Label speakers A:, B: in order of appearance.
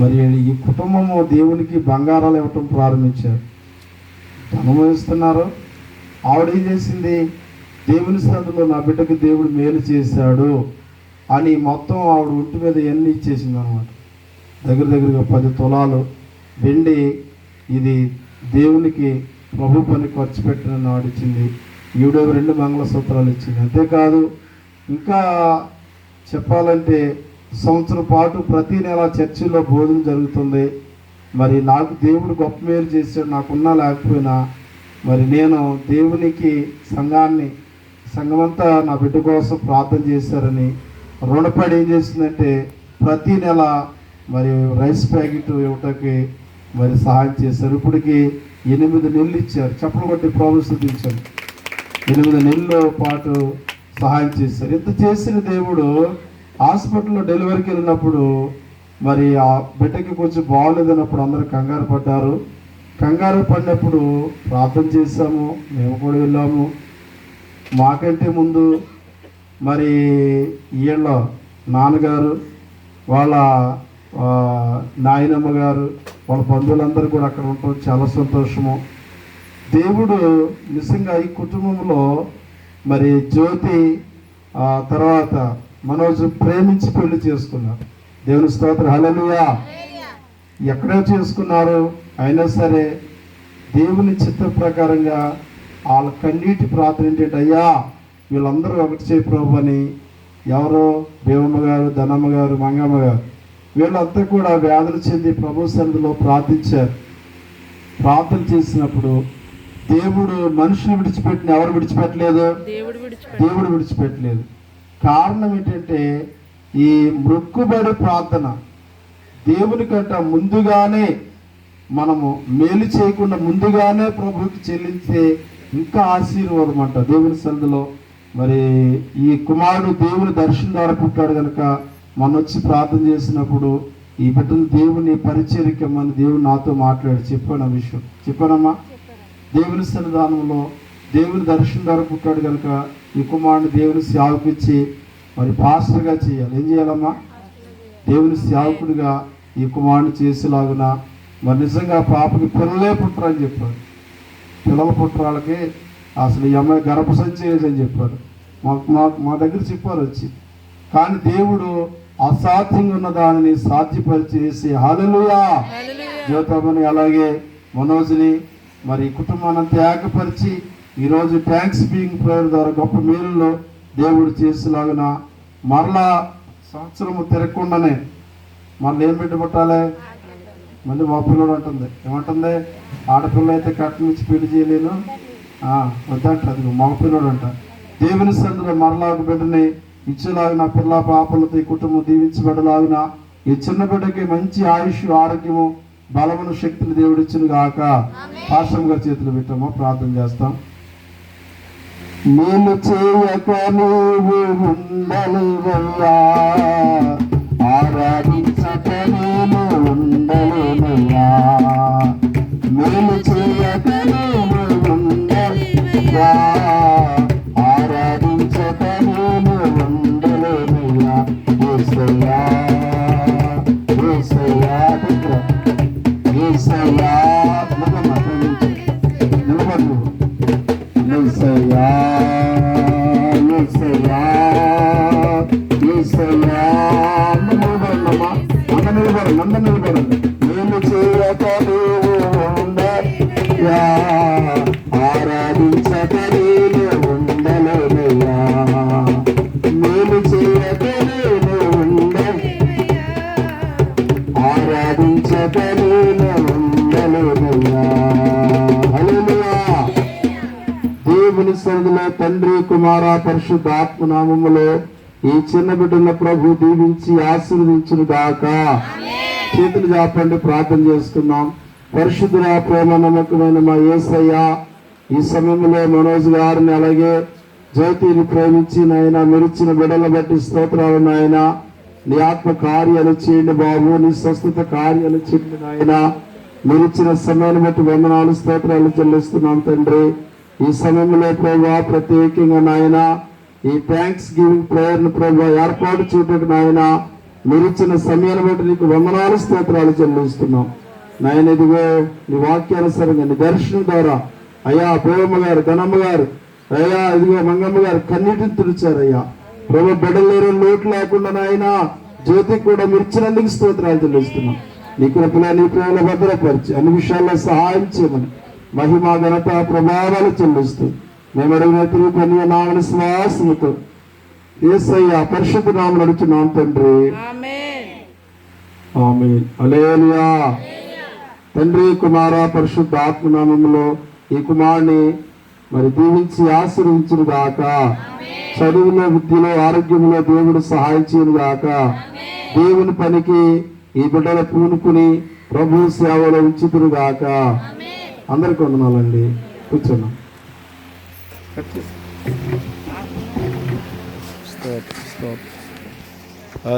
A: మరి ఈ కుటుంబము దేవునికి బంగారాలు ఇవ్వటం ప్రారంభించారు. ధనము ఇస్తున్నారు ఆవిడ ఏం చేసింది? దేవుని సందులో నా బిడ్డకు దేవుడు మేలు చేశాడు అని మొత్తం ఆవిడ ఒంటి మీద ఎన్ని ఇచ్చేసింది అనమాట దగ్గర దగ్గరగా పది తులాలు వెండి ఇది దేవునికి ప్రభు పని ఖర్చు పెట్టిన ఆడిచ్చింది ఈవిడ రెండు మంగళసూత్రాలు ఇచ్చింది. అంతేకాదు ఇంకా చెప్పాలంటే సంవత్సరం పాటు ప్రతి నెల చర్చిలో బోధన జరుగుతుంది. మరి నాకు దేవుడు గొప్ప మేలు చేశాడు నాకున్నా లేకపోయినా మరి నేను దేవునికి సంఘాన్ని సంఘమంతా నా బిడ్డ కోసం ప్రార్థన చేశారని రుణపడి ఏం చేసిందంటే ప్రతి నెల మరి రైస్ ప్యాకెట్ ఇవ్వటానికి మరి సహాయం చేశారు. ఇప్పటికి ఎనిమిది నెలలు ఇచ్చారు. చెప్పలు కొట్టి ప్రభుత్వం ఎనిమిది నెలల పాటు సహాయం చేశారు. ఇంత చేసిన దేవుడు హాస్పిటల్లో డెలివరీకి వెళ్ళినప్పుడు మరి ఆ బిడ్డకి కొంచెం బాగోలేదన్నప్పుడు అందరూ కంగారు పడ్డారు. కంగారు పడినప్పుడు ప్రార్థన చేశాము. మేము కూడా వెళ్ళాము. మాకంటే ముందు మరి వీళ్ళ నాన్నగారు వాళ్ళ నాయనమ్మ గారు వాళ్ళ బంధువులందరూ కూడా అక్కడ ఉండటం చాలా సంతోషము. దేవుడు నిజంగా ఈ కుటుంబంలో మరి జ్యోతి ఆ తర్వాత మనోజ్ ప్రేమించి పెళ్ళి చేసుకున్నారు దేవుని స్తోత్ర. హల్లెలూయా. ఎక్కడో చేసుకున్నారు. అయినా సరే దేవుని చిత్త ప్రకారంగా వాళ్ళ కన్నీటి ప్రార్థన ఏంటంటే అయ్యా వీళ్ళందరూ ఒకటి చేయి ప్రభు అని ఎవరో భీమమ్మ గారు ధనమ్మ గారు మంగమ్మ గారు వీళ్ళంతా కూడా వ్యాధులు చెంది ప్రభు సన్నిధిలో ప్రార్థించారు. ప్రార్థన చేసినప్పుడు దేవుడు మనుషులు విడిచిపెట్టిన ఎవరు విడిచిపెట్టలేదు?
B: దేవుడు విడిచిపెట్టి
A: దేవుడు విడిచిపెట్టలేదు. కారణం ఏంటంటే ఈ మృక్కుబడి ప్రార్థన దేవుని కంట ముందుగానే మనము మేలు చేయకుండా ముందుగానే ప్రభువుకి చెల్లించే ఇంకా ఆశీర్వాదం అంట దేవుని సన్నిధిలో. మరి ఈ కుమారుడు దేవుని దర్శనం ద్వారా పుట్టాడు కనుక మొన్న వచ్చి ప్రార్థన చేసినప్పుడు ఈ బిడ్డను దేవుని పరిచరికమ్మని దేవుడు నాతో మాట్లాడి చెప్పాను ఆ విషయం. చెప్పానమ్మా? దేవుని సన్నిధానంలో దేవుని దర్శనం ద్వారా పుట్టాడు కనుక ఈ కుమారుని దేవుని సేవకిచ్చి మరి పాస్టర్గా చేయాలి. ఏం చేయాలమ్మా? దేవుని సేవకుడిగా ఈ కుమారుని చేసేలాగున మరి నిజంగా పాపకి పిల్లలే పుట్టరని చెప్పారు పిల్లల పుట్టరాళ్ళకి అసలు ఈ అమ్మాయి గర్భసంచి అని చెప్పారు మాకు మాకు మా దగ్గర చెప్పారు వచ్చి. కానీ దేవుడు అసాధ్యంగా ఉన్న దానిని సాధ్యపరిచేసి హాలలుయా! జ్యోతమని అలాగే మనోజ్ని మరి కుటుంబాన్ని అంతా ఏకపరిచి ఈరోజు ట్యాంక్స్ బీయింగ్ ప్రేయర్ ద్వారా గొప్ప మేలులో దేవుడు చేసేలాగున మరలా సంవత్సరము తిరగకుండానే మరలా ఏం పెట్టి పుట్టాలి మళ్ళీ మా పిల్లడు అంటుంది. ఏమంటుంది? ఆడపిల్ల అయితే కట్నం ఇచ్చి పెళ్ళి చేయలేను. ఆ, వద్దంటది మగ పిల్లడు అంట. దేవుని సందులో మరలా ఒక బిడ్డని ఇచ్చేలాగిన పిల్ల పాపలతో ఈ కుటుంబం దీవించబడలాగిన ఈ చిన్న బిడ్డకి మంచి ఆయుష్ ఆరోగ్యము బలమును శక్తిని దేవుడు ఇచ్చిన గాక పాశ్రం గారి చేతులు పెట్టాము. ప్రార్థన చేస్తాం. నేను చేయక నీవు ఉండలేవయ్యా ఆరాధించక నేను ఉండలేనయ్యా. నేను చేయక నీవు ఏసయ్యా నిలబడండి అన్న నిలబడండి నేను చేయక నీవు ఉండయా తండ్రి కుమార పరిశుద్ధ ఆత్మనామములో ఈ చిన్న బిడ్డల ప్రభు దీవించి ఆశీర్వదించును గాక చేతులు చాపండి ప్రార్థన చేస్తున్నాం పరిశుద్ధుల ప్రేమ నమ్మకమైన మా యేసయ్య ఈ సమయంలో మనోజ్ గారిని అలాగే జ్యోతిని ప్రేమించి నాయన మెరిచిన బిడ్డల బట్టి స్తోత్రాలు నాయన. నీ ఆత్మ కార్యాలు చేయండి బాబు నీ స్వస్థత కార్యాలు చేయండి నాయన. మీరు ఇచ్చిన సమయాన్ని బట్టి వందనాలు స్తోత్రాలు చెల్లిస్తున్నాం తండ్రి. ఈ సమయంలో ప్రభా ప్రత్యేకంగా నాయన ఈ థ్యాంక్స్ గివింగ్ ప్రేయర్ను ప్రభా ఏర్పాటు చేయటకు నాయన మీరు ఇచ్చిన సమయాన్ని బట్టి నీకు వందనాలు స్తోత్రాలు చెల్లిస్తున్నాం. నాయన ఇదిగో నీ వాక్యానుసారంగా నీ దర్శనం ద్వారా అయ్యా ప్రేమ గారు ఘనమ్మ గారు అయ్యా ఇదిగో మంగమ్మ గారు కన్నీటిని తుడిచారయ్యా. ప్రభు బిడ్డలేరు లోటు లేకుండా నాయన జ్యోతి కూడా మీరు ఇచ్చినందుకు స్తోత్రాలు చెల్లిస్తున్నాం. నీ కృపలో నీ ప్రేమలో భద్రపరిచి అన్ని విషయాల్లో సహాయం చేయమని మహిమ ఘనత ప్రభావాలు చెల్లిస్తూ మేము అడిగిన తిరుగు పని నామన శ్వాసముతో ఏసయ్య పరిశుద్ధ నామం నడుచున్నాం తండ్రి. అలేలియా తండ్రి కుమార పరిశుద్ధ ఆత్మనామంలో ఈ కుమారుని మరి దీవించి ఆశీర్వించును గాక. చదువులో విద్యలో ఆరోగ్యంలో దేవుడు సహాయం చేయను గాక. దేవుని పనికి ఈ బిడ్డల పూనుకుని ప్రభు సేవలో ఉంచుతురు గాక. అందరికి వందనాలండి. కూర్చున్నాం
C: స్టాప్ స్టాప్ ఆ